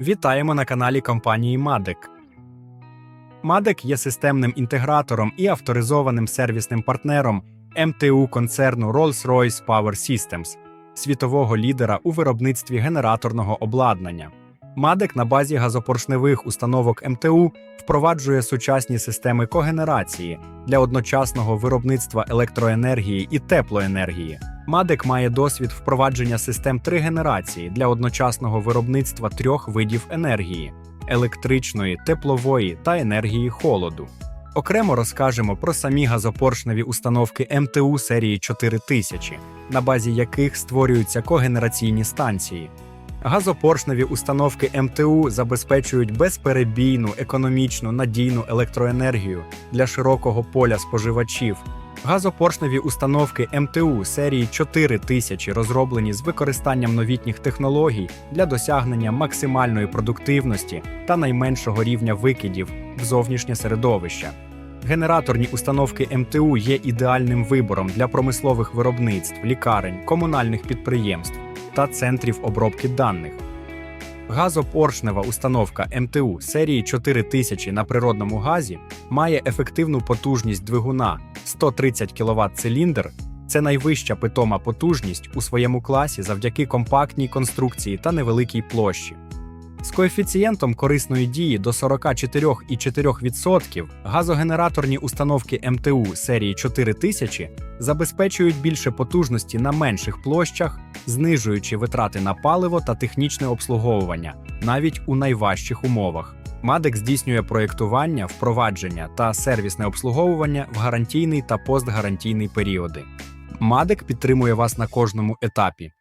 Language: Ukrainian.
Вітаємо на каналі компанії Madec. Madec є системним інтегратором і авторизованим сервісним партнером МТУ концерну Rolls-Royce Power Systems, світового лідера у виробництві генераторного обладнання. Madec на базі газопоршневих установок МТУ впроваджує сучасні системи когенерації для одночасного виробництва електроенергії і теплоенергії. Мадек має досвід впровадження систем тригенерації для одночасного виробництва трьох видів енергії електричної, теплової та енергії холоду. Окремо розкажемо про самі газопоршневі установки МТУ серії 4000, на базі яких створюються когенераційні станції. Газопоршневі установки МТУ забезпечують безперебійну, економічну, надійну електроенергію для широкого поля споживачів. Газопоршневі установки МТУ серії 4000 розроблені з використанням новітніх технологій для досягнення максимальної продуктивності та найменшого рівня викидів в зовнішнє середовище. Генераторні установки МТУ є ідеальним вибором для промислових виробництв, лікарень, комунальних підприємств та центрів обробки даних. Газопоршнева установка МТУ серії 4000 на природному газі має ефективну потужність двигуна 130 кВт циліндр. Це найвища питома потужність у своєму класі завдяки компактній конструкції та невеликій площі. З коефіцієнтом корисної дії до 44,4% газогенераторні установки МТУ серії 4000 забезпечують більше потужності на менших площах, знижуючи витрати на паливо та технічне обслуговування навіть у найважчих умовах. Мадек здійснює проєктування, впровадження та сервісне обслуговування в гарантійний та постгарантійний періоди. Мадек підтримує вас на кожному етапі